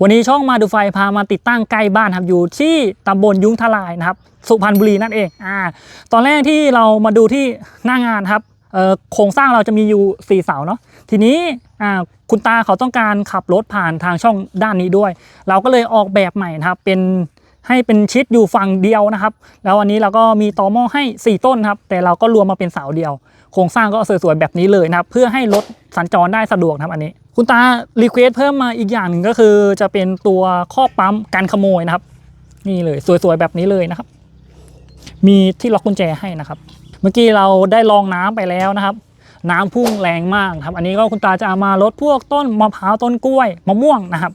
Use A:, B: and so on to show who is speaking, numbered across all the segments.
A: วั
B: นนี้ช่องมาดูไฟพามาติดตั้งใกล้บ้านครับอยู่ที่ตำบลยุ้งทลายนะครับ สุพรรณบุรีนั่นเองอ่าตอนแรกที่เรามาดูที่หน้างานครับโครงสร้างเราจะมีอยู่ 4 เสาเนาะทีนี้อ่าคุณตาเขาต้องการขับรถผ่านทางช่องด้านนี้ด้วย เราก็เลยออกแบบใหม่นะครับเป็นให้เป็นชิดอยู่ฝั่งเดียวนะครับ แล้ววันนี้เราก็มีตอหม้อให้ 4 ต้นครับ แต่เราก็รวมมาเป็นเสาเดียว โครงสร้างก็สวยๆแบบนี้เลยนะครับ เพื่อให้รถ สัญจรได้สะดวกนะครับอันนี้ คุณตารีเควสเพิ่มมาอีกอย่างหนึ่งก็คือ จะเป็นตัวครอบปั๊มกันขโมยนะครับ นี่เลยสวยๆแบบนี้เลยนะครับ มีที่ล็อกกุญแจให้นะครับ เมื่อกี้เราได้ลองน้ำไปแล้วนะครับ น้ำพุ่งแรงมากครับ อันนี้ก็คุณตาจะเอามาลดพวกต้นมะพร้าวต้นกล้วยมะม่วงนะครับ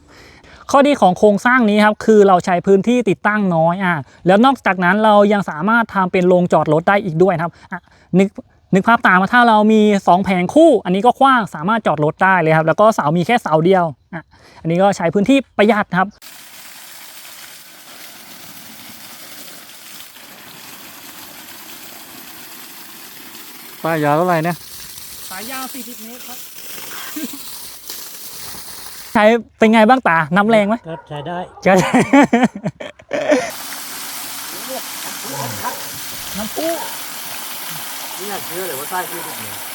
B: ข้อดีของโครงสร้างนี้ครับคือเราใช้พื้นที่ติดตั้งน้อยอะแล้วนอกจากนั้นเรายังสามารถทำเป็นโรงจอดรถได้อีกด้วยครับอะนึก นึกภาพตามมาถ้าเรามี 2 แผงคู่ อันนี้ก็กว้างสามารถจอดรถได้เลยครับ แล้วก็เสามีแค่เสาเดียวอะอันนี้ก็ใช้พื้นที่ประหยัดครับ
A: ป้ายยาวเท่าไหร่เนี่ย
B: สายยาว 40 เมตรครับ ใช้เป็นไงบ้างตา น้ำแรงไหม
A: ก็ใช้ได้
B: ใช่น้ำพุ
A: ไม่อยากเชื่อ